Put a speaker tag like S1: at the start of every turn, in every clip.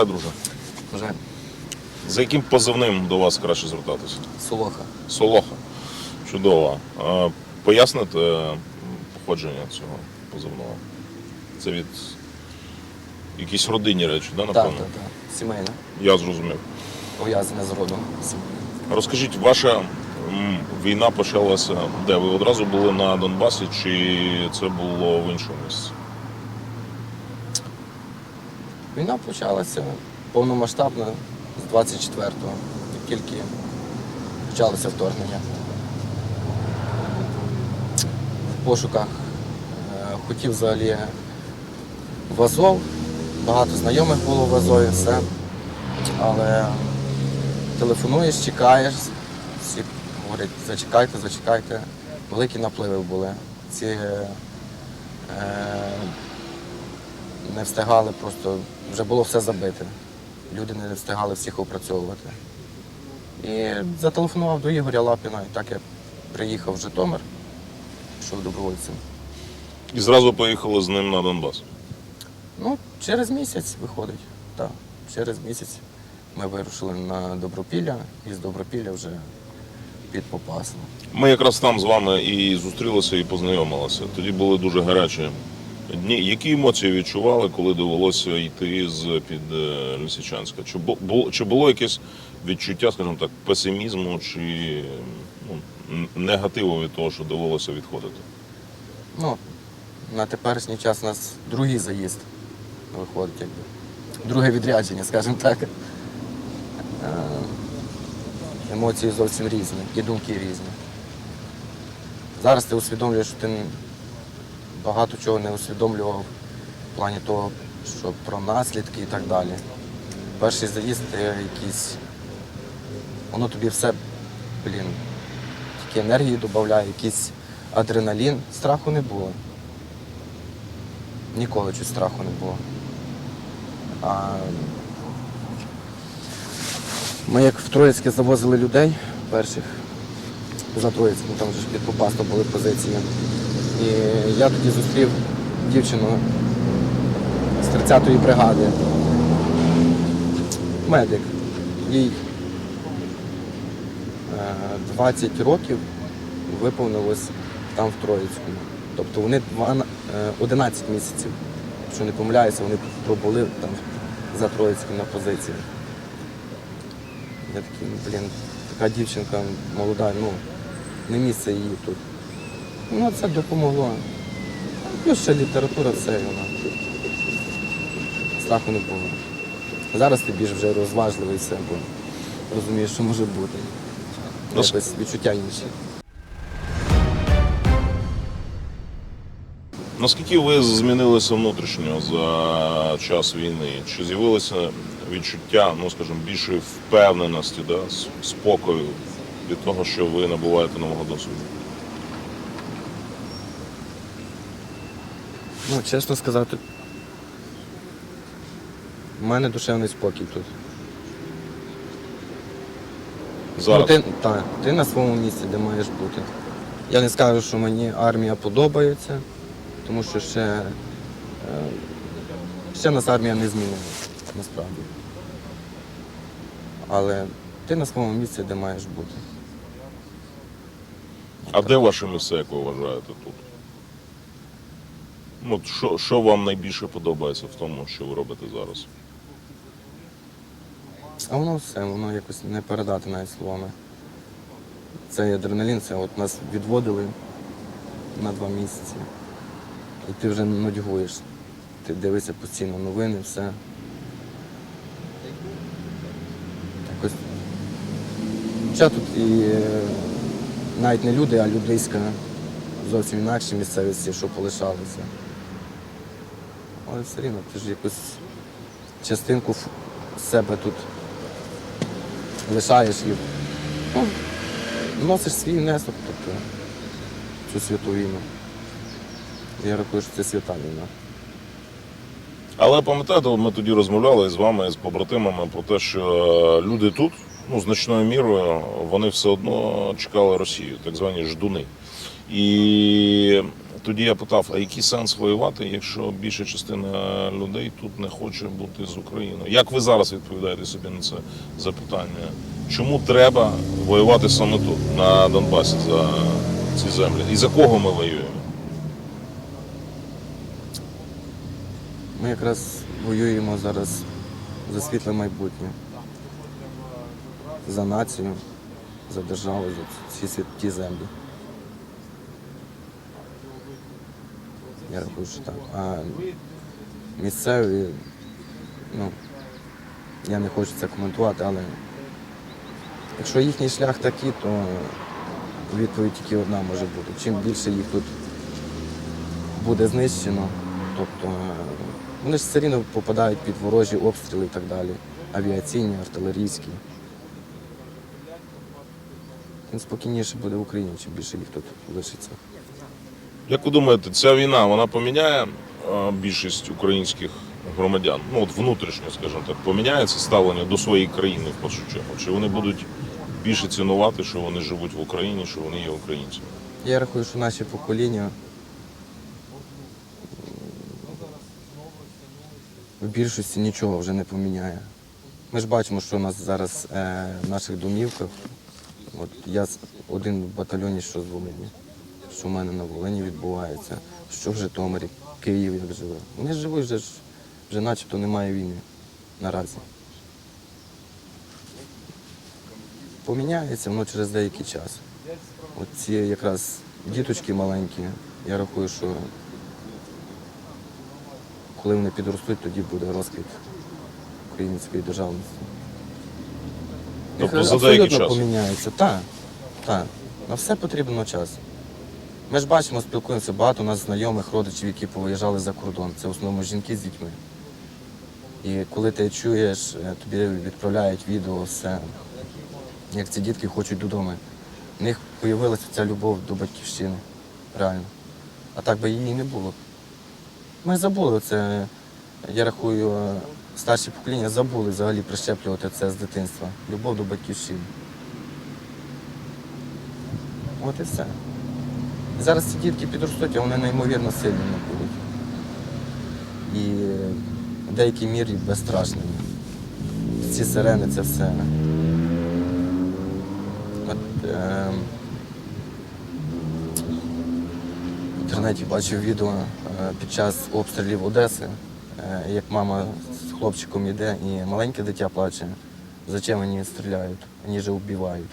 S1: Вітаю, друже.
S2: Вже
S1: За яким позивним до вас краще звертатися?
S2: солоха.
S1: Солоха. Чудово. А, Поясните походження цього позивного? Це від якісь родинні речі, да, напевно?
S2: так, так. Сімейна.
S1: Я зрозумів.
S2: Пов'язана з родом.
S1: Розкажіть, ваша м, війна почалася де? Ви одразу були на Донбасі, чи це було в іншому місці?
S2: Війна почалася повномасштабно з 24-го, як тільки почалося вторгнення. В пошуках е, хотів взагалі в Азов. Багато знайомих було в Азові, все. Але телефонуєш, чекаєш, всі говорять, зачекайте, зачекайте. Великі напливи були. Ці е, не встигали просто, вже було все забите. Люди не встигали всіх опрацьовувати. І зателефонував до Ігоря Лапіна, і так я приїхав в Житомир, пішов добровольцем.
S1: І зразу поїхали з ним на Донбас.
S2: Ну, через місяць виходить. Так, через місяць ми вирушили на Добропілля і з Добропілля вже під Попасну.
S1: Ми якраз там з вами і зустрілися, і познайомилися. Тоді були дуже гарячі дні. Які емоції відчували, коли довелося йти з під е, Лисичанська? Чи було чи було якесь відчуття, скажімо так, песимізму чи ну, негативу від того, що довелося відходити?
S2: Ну, на теперішній час у нас другий заїзд виходить, якби. Друге відрядження, скажімо так. Е, Емоції зовсім різні, і думки різні. Зараз ти усвідомлюєш, що ти багато чого не усвідомлював в плані того, що про наслідки і так далі. Перший заїзд ти якийсь, воно тобі все, блін, тільки енергії додає, якийсь адреналін. Страху не було. Ніколи чуть страху не було. А ми як в Троїцьке завозили людей перших за Троїцьким, там вже під Попасто були позиції. І я тоді зустрів дівчину з 30-ї бригади. Медик. Їй е, 20 років виповнилось там в Троїцькому. Тобто вони два на- е, 11 місяців, якщо не помиляюся, вони пробули там за Троїцьким на позиції. Я такий, ну, блін, така дівчинка молода, ну, не місце її тут. Ну, це допомогло. Плюс ще література, все, вона. Страху не було. Зараз ти більш вже розважливий все, бо розумієш, що може бути.
S1: Ну,
S2: Якось відчуття інші.
S1: Наскільки ви змінилися внутрішньо за час війни? Чи з'явилося відчуття, ну скажімо, більшої впевненості, да, спокою від того, що ви набуваєте нового досвіду?
S2: Ну, чесно сказати, у мене душевний спокій тут.
S1: Зараз
S2: Ну, ти, так, ти на своєму місці, де маєш бути. Я не скажу, що мені армія подобається, тому що ще, е, ще нас армія не змінила, насправді. Але ти на своєму місці, де маєш бути.
S1: а де ваше місце, як ви вважаєте От що, що вам найбільше подобається в тому, що ви робите зараз?
S2: А воно все, воно якось не передати навіть словами. Цей адреналін, це от нас відводили на два місяці. І ти вже нудьгуєш. Ти дивишся постійно новини, все. Якось. Хоча тут і е, навіть не люди, а людиська зовсім інакші місцевості, що полишалися. Але все рівно ти ж якусь частинку себе тут лишаєш і ну, носиш свій внесок, тобто цю святу війну. Я рахую, що це свята війна.
S1: Але пам'ятаєте, ми тоді розмовляли з вами, з побратимами про те, що е, люди тут, ну, значною мірою, вони все одно чекали Росію, так звані ждуни. І тоді я питав, а який сенс воювати, якщо більша частина людей тут не хоче бути з Україною? Як ви зараз відповідаєте собі на це запитання? Чому треба воювати саме тут, на Донбасі, за ці землі? І за кого ми воюємо?
S2: Ми якраз воюємо зараз за світле майбутнє, за націю, за державу, за ці святі землі. Я рахую, що так. А місцеві, ну, я не хочу це коментувати, але якщо їхній шлях такий, то відповідь тільки одна може бути. Чим більше їх тут буде знищено, тобто вони ж все рівно попадають під ворожі обстріли і так далі. Авіаційні, артилерійські. Тим спокійніше буде в Україні, чим більше їх тут лишиться.
S1: Як ви думаєте, ця війна вона поміняє е, більшість українських громадян? Ну от внутрішньо, скажімо так, поміняється ставлення до своєї країни в першу чергу? Чи вони будуть більше цінувати, що вони живуть в Україні, що вони є українцями?
S2: Я рахую, що наші покоління в більшості нічого вже не поміняє. Ми ж бачимо, що у нас зараз е, в наших домівках. От я один в батальйоні, що з Волині, що в мене на Волині відбувається, що в Житомирі, Київ як живе. Вони живуть вже ж, вже начебто немає війни наразі. Поміняється воно через деякий час. От ці якраз діточки маленькі, я рахую, що коли вони підростуть, тоді буде розквіт української державності.
S1: Тобто за деякий час?
S2: поміняється. Так, так. На все потрібно час. Ми ж бачимо, спілкуємося багато у нас знайомих родичів, які повиїжджали за кордон. Це в основному жінки з дітьми. І коли ти чуєш, е, тобі відправляють відео, все, як ці дітки хочуть додому. В них з'явилася ця любов до батьківщини. Реально. А так би її не було. Ми забули це, я рахую, е, старші покоління забули взагалі прищеплювати це з дитинства. Любов до батьківщини. От і все. Зараз ці дітки підростуть, а вони неймовірно сильними будуть. І в деякій мірі безстрашними. Ці сирени це все. От, е, в інтернеті бачив відео е, під час обстрілів Одеси, е, як мама з хлопчиком йде і маленьке дитя плаче. Зачем вони стріляють? Вони же вбивають.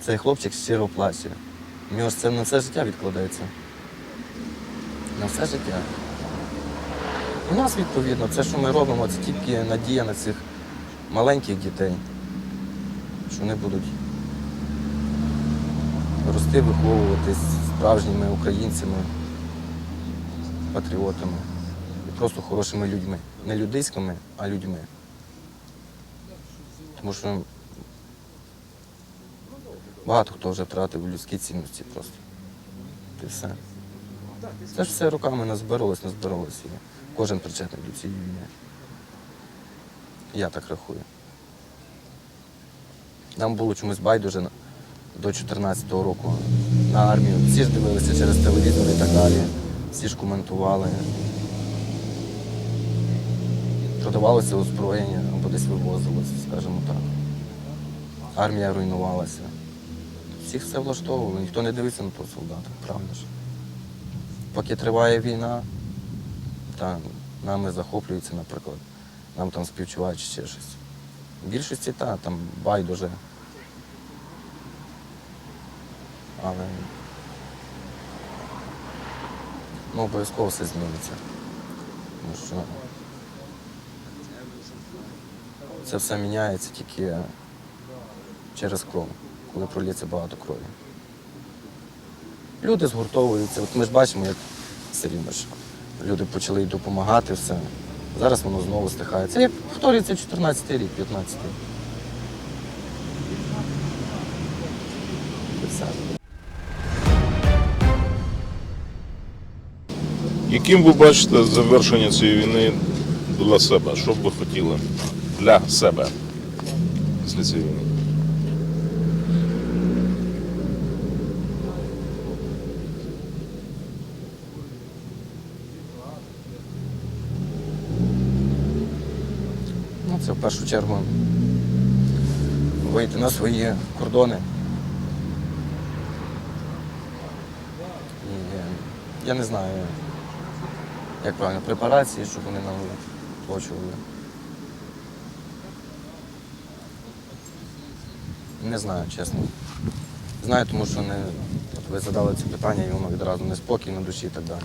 S2: Цей хлопчик щиро плаче. Нього ж це на все життя відкладається. На все життя. У нас відповідно, це, що ми робимо, це тільки надія на цих маленьких дітей, що вони будуть рости, виховуватись справжніми українцями, патріотами і просто хорошими людьми. Не людиськими, а людьми. Тому що багато хто вже втратив людські цінності просто. І все. Це ж все руками назбиралось, назбиралось. І кожен причетний до цієї війни. Я так рахую. Нам було чомусь байдуже до 14-го року на армію. Всі ж дивилися через телевізор і так далі. Всі ж коментували. Продавалося озброєння або десь вивозилося, скажімо так. Армія руйнувалася. Всіх все влаштовувало, ніхто не дивився на того солдата, правда ж. Поки триває війна, та нами захоплюються, наприклад, нам там співчувають ще щось. В більшості та, там байдуже. Але ну, обов'язково все зміниться. Тому що це все міняється тільки через кров, коли пролється багато крові. Люди згуртовуються. От ми ж бачимо, як все люди почали й допомагати, все. Зараз воно знову стихає. Це як повторюється 14 рік, 15 І все.
S1: Яким ви бачите завершення цієї війни для себе? Що б ви хотіли для себе після цієї війни?
S2: Це в першу чергу вийти на свої кордони. І я не знаю, як правильно, препарації, щоб вони нам оплачували. Не знаю, чесно. Знаю, тому що не, от ви задали це питання, і воно відразу неспокій на душі і так далі.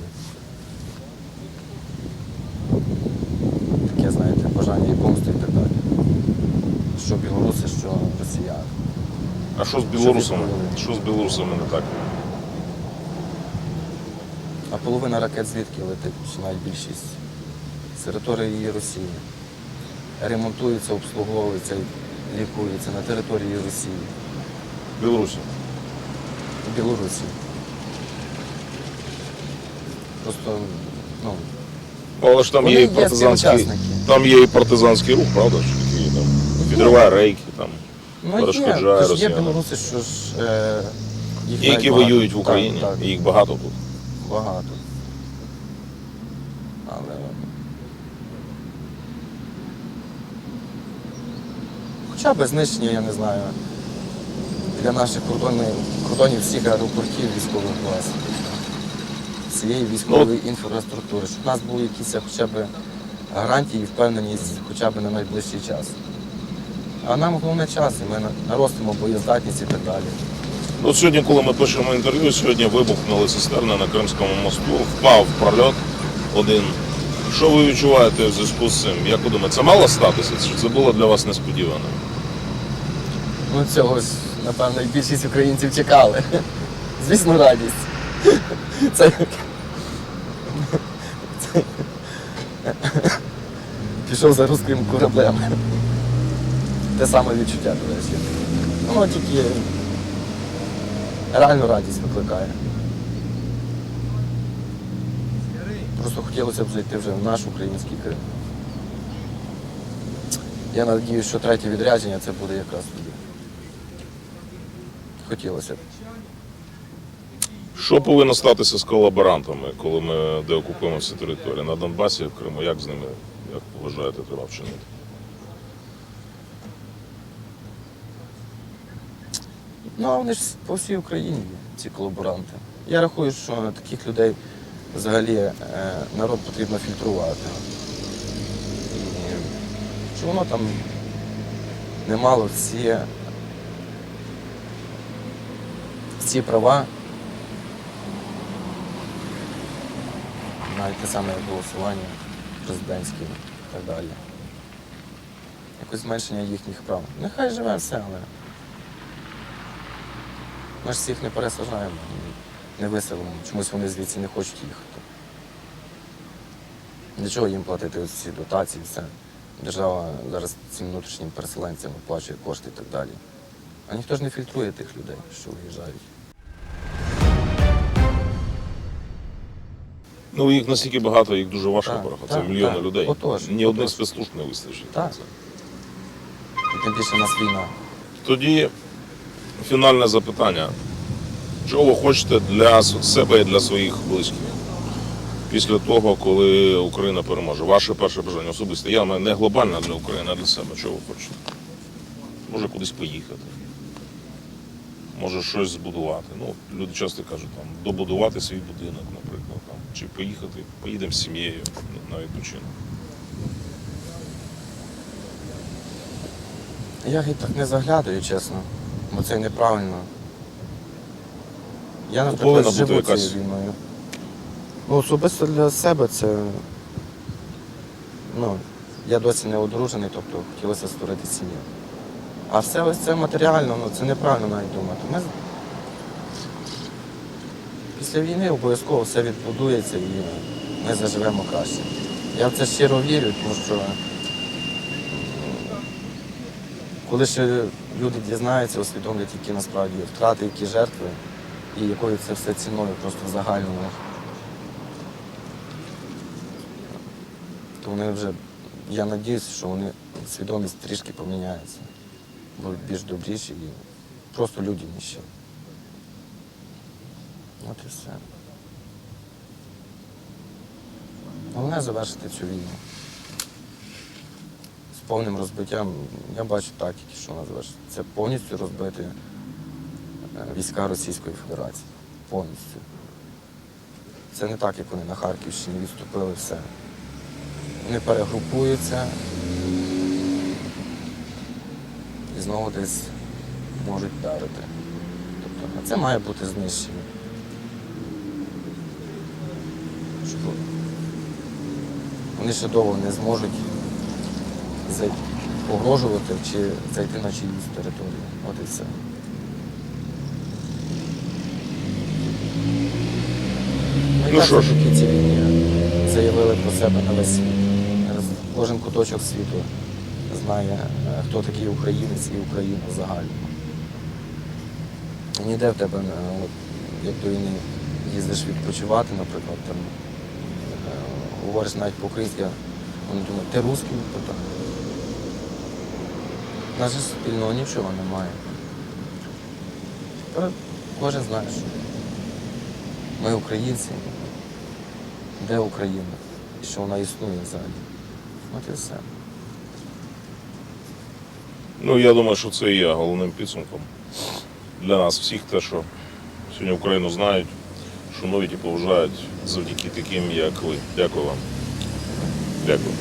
S2: Таке, знаєте, бажання і помсти. Що білоруси, що росіяни.
S1: А що з білорусами? Що з білорусами не так?
S2: А половина ракет звідки летить, навіть більшість? З території Росії. Ремонтується, обслуговується, лікується на території Росії,
S1: Білорусі.
S2: Білорусі. Просто, ну,
S1: Але ж там
S2: Вони
S1: є і партизанський, там є і партизанський рух, правда? ж, підриває рейки, там.
S2: ну є,
S1: Перешкоджає
S2: тож є
S1: росіянам.
S2: білоруси, що ж е, їх
S1: І які
S2: багато.
S1: воюють в Україні,
S2: Так, так,
S1: їх багато тут.
S2: багато. Але хоча б знищення, я не знаю, для наших кордонів, кордонів всіх аеропортів військових баз, всієї військової
S1: Ну,
S2: інфраструктури, щоб в нас були якісь хоча б гарантії і впевненість хоча б на найближчий час. А нам головне час, і ми наростимо боєздатність і так далі.
S1: Ну, От сьогодні, коли ми пишемо інтерв'ю, сьогодні вибухнули цистерни на Кримському мосту, впав прольот один. Що ви відчуваєте в зв'язку з цим? Як ви думаєте, це мало статися? Чи це було для вас несподівано?
S2: Ну цього ж, напевно, і більшість українців чекали. Звісно, радість. Це... Це... Пішов за руським кораблем. Те саме відчуття, до речі. Ну, воно тільки реальну радість викликає. Просто хотілося б зайти вже в наш український Крим. Я надіюсь, що третє відрядження це буде якраз тоді. Хотілося б.
S1: Що повинно статися з колаборантами, коли ми деокупуємо всі території? На Донбасі, в Криму, як з ними, як вважаєте, треба вчинити?
S2: Ну, а вони ж по всій Україні, ці колаборанти. Я рахую, що таких людей взагалі е, народ потрібно фільтрувати. І що воно там немало всі, всі права, навіть те саме голосування президентське і так далі. Якось зменшення їхніх прав. Нехай живе все, але. Ми ж всіх не пересажаємо, не виселимо. Чомусь вони звідси не хочуть їхати. Для чого їм платити ось ці дотації, все. Держава зараз цим внутрішнім переселенцям оплачує кошти і так далі. А ніхто ж не фільтрує тих людей, що виїжджають.
S1: Ну, їх настільки багато, їх дуже важко
S2: Так,
S1: порахувати. Це
S2: так,
S1: мільйони
S2: так.
S1: людей.
S2: Отож,
S1: Ні одних
S2: отож.
S1: спецслужб не вистачить.
S2: Так.
S1: це.
S2: І тим більше в нас війна.
S1: Тоді фінальне запитання. Чого ви хочете для себе і для своїх близьких? Після того, коли Україна переможе. Ваше перше бажання особисте. Я не глобально для України, а для себе. Чого ви хочете? Може кудись поїхати. Може щось збудувати. Ну, люди часто кажуть, там, добудувати свій будинок, наприклад. Там, чи поїхати, поїдемо з сім'єю на відпочинок.
S2: Я і так не заглядаю, чесно, бо це неправильно. Я,
S1: Ну,
S2: наприклад,
S1: повинна бути якась-
S2: цією війною. Ну, особисто для себе це. Ну, я досі не одружений, тобто хотілося створити сім'ю. А все ось це матеріально, ну це неправильно навіть думати. Ми... Після війни обов'язково все відбудується і ми заживемо краще. Я в це щиро вірю, тому що коли ще люди дізнаються, усвідомлять, які насправді втрати, які жертви, і якою це все ціною просто загально. То вони вже, я надіюся, що вони свідомість трішки поміняється, будуть більш добріші і просто людяніші. От і все. Головне завершити цю війну. Повним розбиттям, я бачу так, тільки що називаєш. Це повністю розбити е, війська Російської Федерації. Повністю. Це не так, як вони на Харківщині відступили все. Вони перегрупуються і знову десь можуть вдарити. Тобто, це має бути знищення. Щоб вони ще довго не зможуть погрожувати чи зайти на чиюсь територію. От і все. Ну,
S1: що ж.
S2: цій війні заявили про себе на весь світ. Кожен куточок світу знає, е, хто такий українець і Україна загально. Ніде в тебе, як до війни їздиш відпочивати, наприклад, там, е, говориш навіть по-українськи, вони думають, ти русський? Нас же спільного нічого немає. Тепер кожен знає, що ми українці, де Україна, і що вона існує взагалі. От і все.
S1: Ну, я думаю, що це і є головним підсумком для нас всіх, те, що сьогодні Україну знають, шанують і поважають завдяки таким, як ви. Дякую вам. Дякую.